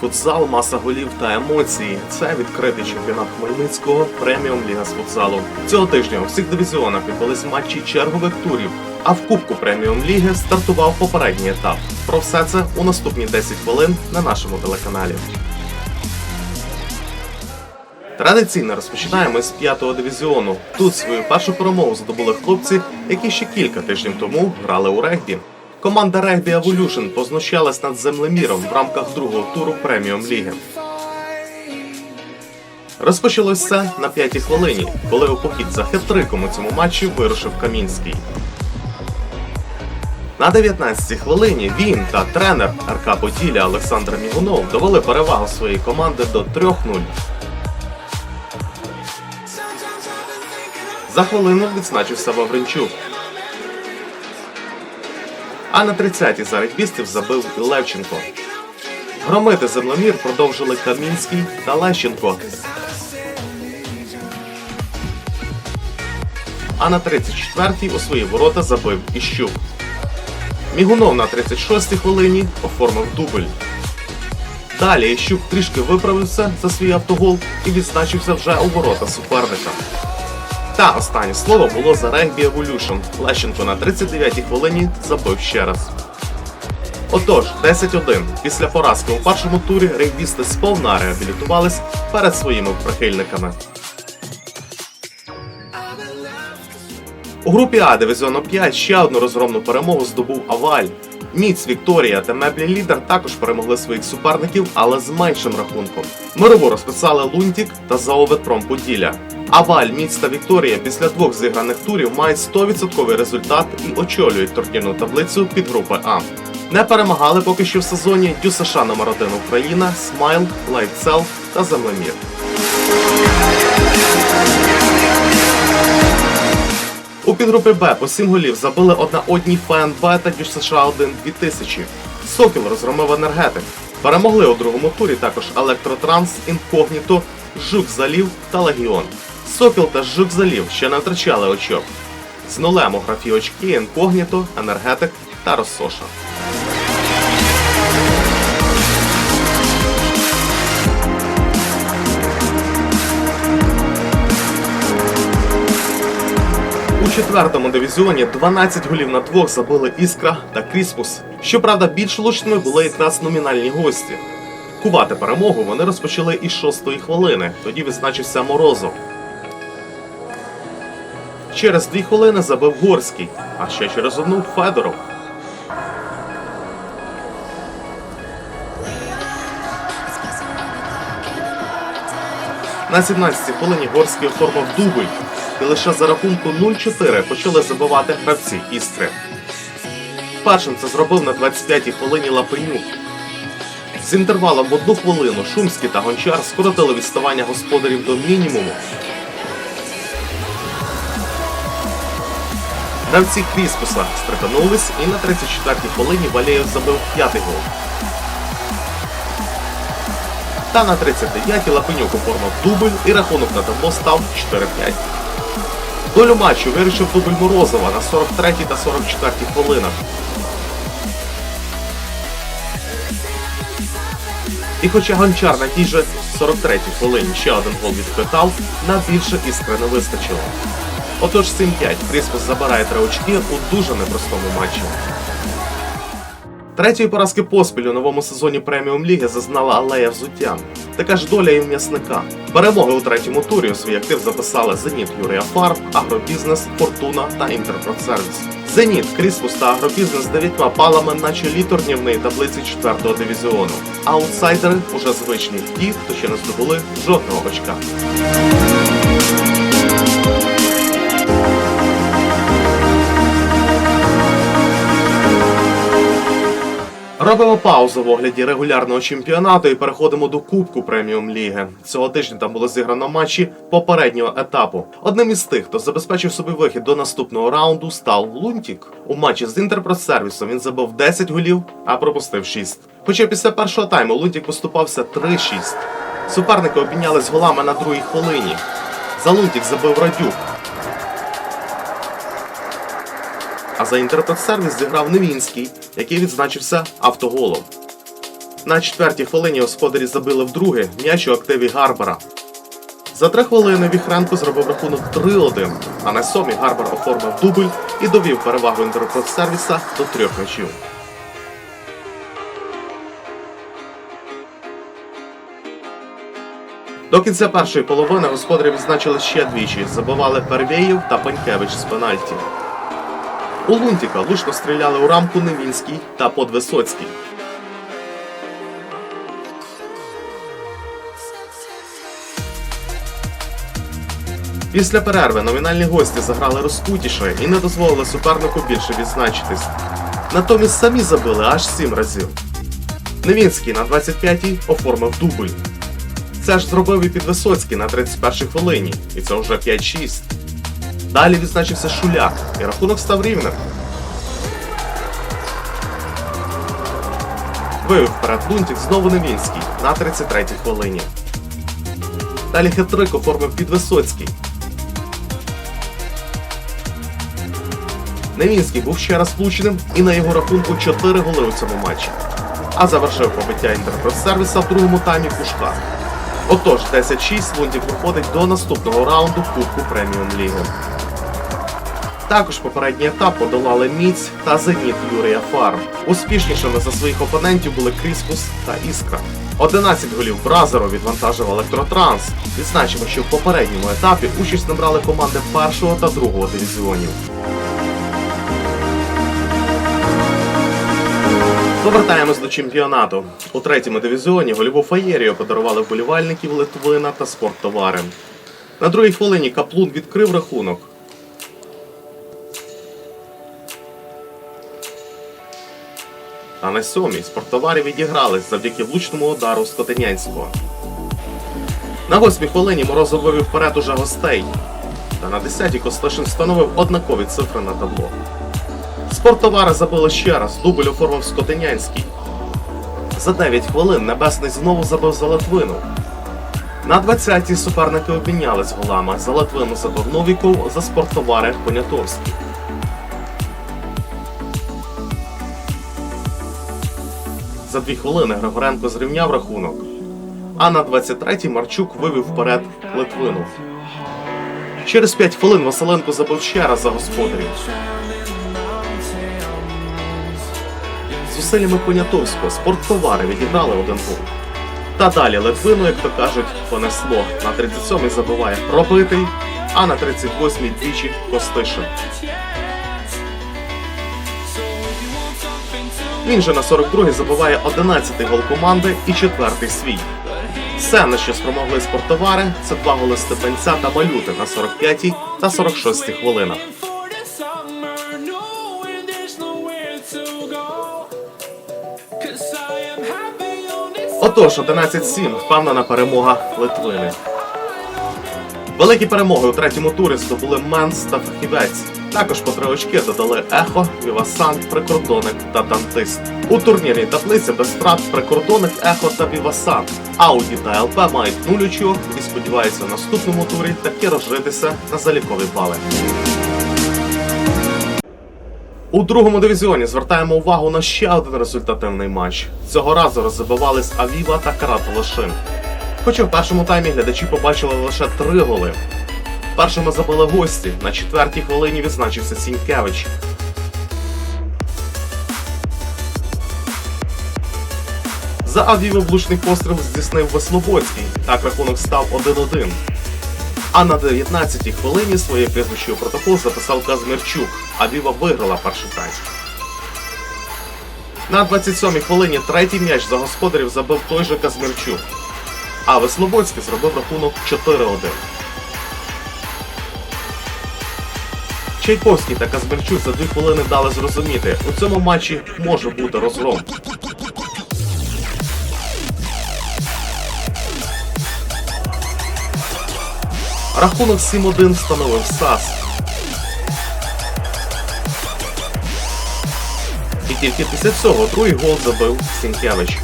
Футзал, маса голів та емоції. Це відкритий чемпіонат Хмельницького преміум Ліга з футзалу. Цього тижня у всіх дивізіонах відбулись матчі чергових турів. А в Кубку преміум ліги стартував попередній етап. Про все це у наступні 10 хвилин на нашому телеканалі. Традиційно розпочинаємо з п'ятого дивізіону. Тут свою першу перемогу здобули хлопці, які ще кілька тижнів тому грали у регбі. Команда Rugby Evolution познущалась над землеміром в рамках другого туру преміум ліги. Розпочалось все на п'ятій хвилині, коли у похід за хет-триком у цьому матчі вирушив Камінський. На 19-й хвилині він та тренер РК Поділля Олександр Мігунов довели перевагу своєї команди до 3-0. За хвилину відзначився Вавринчук. А на 30-й за регбістів забив Левченко. Громити землемір продовжили Камінський та Лещенко. А на 34-й у свої ворота забив Іщук. Мігунов на 36-й хвилині оформив дубль. Далі Іщук трішки виправився за свій автогол і відзначився вже у ворота суперника. Та останнє слово було за Rugby Evolution. Лещенко на 39-й хвилині забив ще раз. Отож, 10-1. Після поразки у першому турі регбісти сповна реабілітувались перед своїми прихильниками. У групі А дивізіону 5 ще одну розгромну перемогу здобув Аваль. Міц, Вікторія та Меблі Лідер також перемогли своїх суперників, але з меншим рахунком. Мирово розписали Лунтік та Заоветпром Поділля. Аваль, Міц та Вікторія після двох зіграних турів мають 100% результат і очолюють турнірну таблицю під групи А. Не перемагали поки що в сезоні Дю США номер 1 Україна, Смайл, Лайтсел та Землемір. У підгрупі Б по 7 голів забили одна одній ФНБ та Дю США 1 2000. Сокіл розгромив енергетик. Перемогли у другому турі також Електротранс, Інкогніто, Жук Залів та Легіон. Сокіл та Жук Залів ще не втрачали очок. З нулем графі очки Інкогніто, Енергетик та Россоша. У четвертому дивізіоні 12 голів на двох забили Іскра та Кріспус. Щоправда, більш влучними були якраз номінальні гості. Кувати перемогу вони розпочали із шостої хвилини. Тоді відзначився Морозов. Через дві хвилини забив Горський, а ще через одну Федоров. На 17-й хвилині Горський оформив дубль, і лише за рахунку 0-4 почали забивати гравці Істри. Першим це зробив на 25-й хвилині Лапенюк. З інтервалом в одну хвилину Шумський та Гончар скоротили відставання господарів до мінімуму. Гравці Кріспуса стрепенулись і на 34-й хвилині Валєєв забив п'ятий гол. Та на 39-й Лапенюк оформив дубль і рахунок на табло став 4-5. Долю матчу вирішив дубль Морозова на 43-й та 44-й хвилинах. І хоча Гончар на тій же 43-й хвилині ще один гол відквитав, на більше іскри не вистачило. Отож 7-5 Кріспус забирає три очки у дуже непростому матчі. Третьої поразки поспіль у новому сезоні преміум ліги зазнала алея взуття. Така ж доля і в м'ясника. Перемоги у третьому турі у свій актив записали Зеніт Юрія Фарб, Агробізнес, Фортуна та Інтерпродсервіс. Зеніт, Кріспус та Агробізнес з дев'ятьма палами на чолі турнірної таблиці 4-го дивізіону. Аутсайдери уже звичні ті, хто ще не здобули жодного очка. Робимо паузу в огляді регулярного чемпіонату і переходимо до Кубку преміум ліги. Цього тижня там було зіграно матчі попереднього етапу. Одним із тих, хто забезпечив собі вихід до наступного раунду, став Лунтік. У матчі з Інтерпродсервісом він забив 10 голів, а пропустив 6. Хоча після першого тайму Лунтік поступався 3-6. Суперники обмінялись голами на другій хвилині. За Лунтік забив Радюк. А за інтерпрет-сервіс зіграв Невінський, який відзначився автоголом. На четвертій хвилині господарі забили вдруге м'яч у активі Гарбара. За три хвилини Віхренко зробив рахунок 3-1, а на сьомій Гарбар оформив дубль і довів перевагу інтерпродсервіса до трьох м'ячів. До кінця першої половини господарі відзначили ще двічі. Забивали Первєєв та Панькевич з пенальті. У Лунтіка влучно стріляли у рамку Невінський та Подвисоцький. Після перерви номінальні гості заграли розкутіше і не дозволили супернику більше відзначитись. Натомість самі забили аж сім разів. Невінський на 25-й оформив дубль. Це ж зробив і Підвисоцький на 31-й хвилині, і це вже 5-6. Далі відзначився Шуляк, і рахунок став рівним. Вивів вперед Лунтік знову Невінський на 33-й хвилині. Далі хитрик оформив Підвисоцький. Невінський був ще раз влученим і на його рахунку 4 голи у цьому матчі. А завершив побиття інтерпрет-сервіса в другому таймі Пушка. Отож, 10-6 Лунтік виходить до наступного раунду Кубку преміум ліги. Також попередній етап подолали Міць та Зеніт Юрія Фарм. Успішнішими за своїх опонентів були Кріспус та Іскра. 11 голів Бразеру відвантажив Електротранс. Відзначимо, що в попередньому етапі участь набрали команди першого та другого дивізіонів. Повертаємось до чемпіонату. У третьому дивізіоні гольову феєрію подарували вболівальників Литвина та спорттовари. На другій хвилині Каплун відкрив рахунок. А на сьомій спорттовари відігрались завдяки влучному удару Скотинянського. На восьмій хвилині Морозов вивів вперед уже гостей. Та на десятій Косташин встановив однакові цифри на табло. Спорттовари забили ще раз, дубль оформив Скотинянський. За 9 хвилин Небесний знову забив за Литвину. На 20-й суперники обмінялись голами. За Литвину забив Новіков, за спорттовари Понятовський. За дві хвилини Григоренко зрівняв рахунок. А на 23-й Марчук вивів вперед Литвину. Через 5 хвилин Василенко забив ще раз за господарів. Зусиллями Понятовського спорттовари відіграли один гол. Та далі Литвину, як то кажуть, понесло. На 37-й забиває пробитий, а на 38-й двічі Костишин. Він же на 42-й забиває 11-й гол команди і четвертий свій. Все, на що спромогли спорттовари, це два голи Степенця та Малюти на 45-й та 46-й хвилинах. Отож, 11-7 впевнена перемога Литвини. Великі перемоги у третьому турі здобули Менс та Фахівець. Також по очки додали Ехо, Вівасан, Прикордонник та Дантист. У турнірній таблиці без втрат Прикордонник, Ехо та Вівасан. Ауді та ЛП мають нуль очок і сподіваються в наступному турі таки розжитися на залікові бали. У другому дивізіоні звертаємо увагу на ще один результативний матч. Цього разу розбивались Авіва та Каратолошин. Хоча в першому таймі глядачі побачили лише три голи. Першими забили гості. На четвертій хвилині відзначився Сінькевич. За Авіву влучний постріл здійснив Веслободський. Так рахунок став 1-1. А на 19-й хвилині своє прізвище у протокол записав Казмірчук, а Віва виграла перший тайм. На 27-й хвилині третій м'яч за господарів забив той же Казмірчук. А Веслободський зробив рахунок 4-1. Чайковський та Казмірчук за дві хвилини дали зрозуміти, у цьому матчі може бути розгром. Рахунок 7-1 встановив САС. І тільки після цього другий гол забив Сінкевич.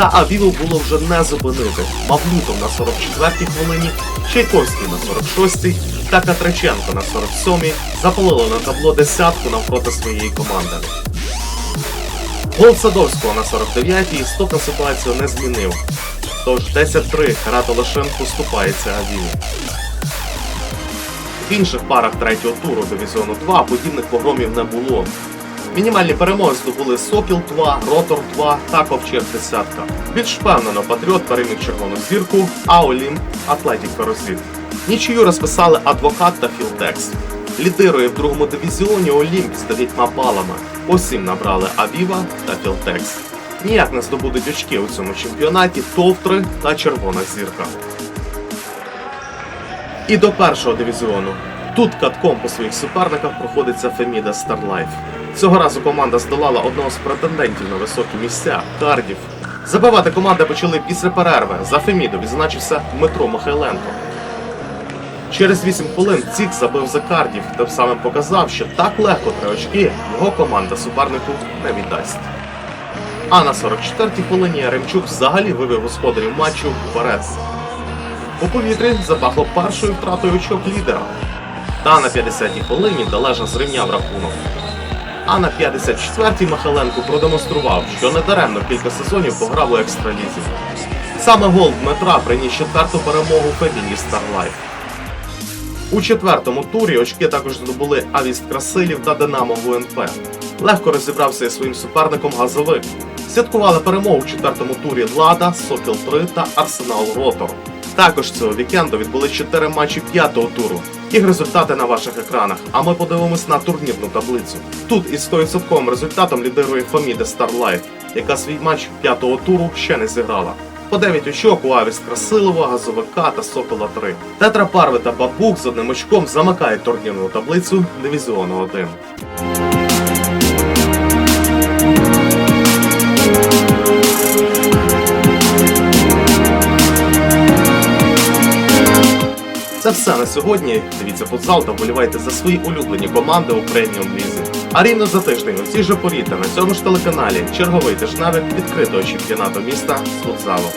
Та Авілу було вже не зупинити. Мавлютов на 44-й хвилині, Чайковський на 46-й та Катриченко на 47-й запалили на табло десятку навпроти своєї команди. Гол Садовського на 49-й істотну ситуацію не змінив. Тож 10-3 Рато Лошен поступається Авілі. В інших парах третього туру дивізіону 2 подібних погромів не було. Мінімальні перемоги здобули Сокіл 2, Ротор 2 та Ковчег десятка. Більш впевнено Патріот переміг червону зірку, а Олімп Атлетік Ферозіт. Нічию розписали Адвокат та Філтекс. Лідирує в другому дивізіоні Олімп з 9 балами. 7 набрали Авіва та Філтекс. Ніяк не здобудуть очки у цьому чемпіонаті Товтри та Червона зірка. І до першого дивізіону. Тут катком по своїх суперниках проходиться Феміда Старлайф. Цього разу команда здолала одного з претендентів на високі місця Кардів. Забивати команди почали після перерви. За Феміду відзначився Дмитро Михайленко. Через 8 хвилин Цік забив за Кардів, тим самим показав, що так легко три очки його команда супернику не віддасть. А на 44-й хвилині Яремчук взагалі вивів господарів матчу вперед. У повітрі запахло першою втратою очок лідера. Та на 50-й хвилині Далежа зрівняв рахунок. А на 54-й Михайленко продемонстрував, що недаремно кілька сезонів пограв у екстралізі. Саме гол Дмитра приніс четверту перемогу Федіні Старлайф. У четвертому турі очки також здобули Авіст Красилів та Динамо ГУНП. Легко розібрався із своїм суперником газовик. Святкували перемогу у четвертому турі Лада, Сокіл 3 та Арсенал Ротор. Також цього вікенду відбули 4 матчі п'ятого туру. Їх результати на ваших екранах, а ми подивимось на турнірну таблицю. Тут із 100% результатом лідирує Фаміда Старлайф, яка свій матч п'ятого туру ще не зіграла. По 9 очок у Авіс Красилова, Газовика та Сокола 3. Тетра Парви та Бабук з одним очком замикають турнірну таблицю Дивізіону 1. Це все на сьогодні. Дивіться футзал та вболівайте за свої улюблені команди у преміум лізі. А рівно за тиждень у цій же порі та на цьому ж телеканалі черговий тижневик відкритого чемпіонату міста з футзалу.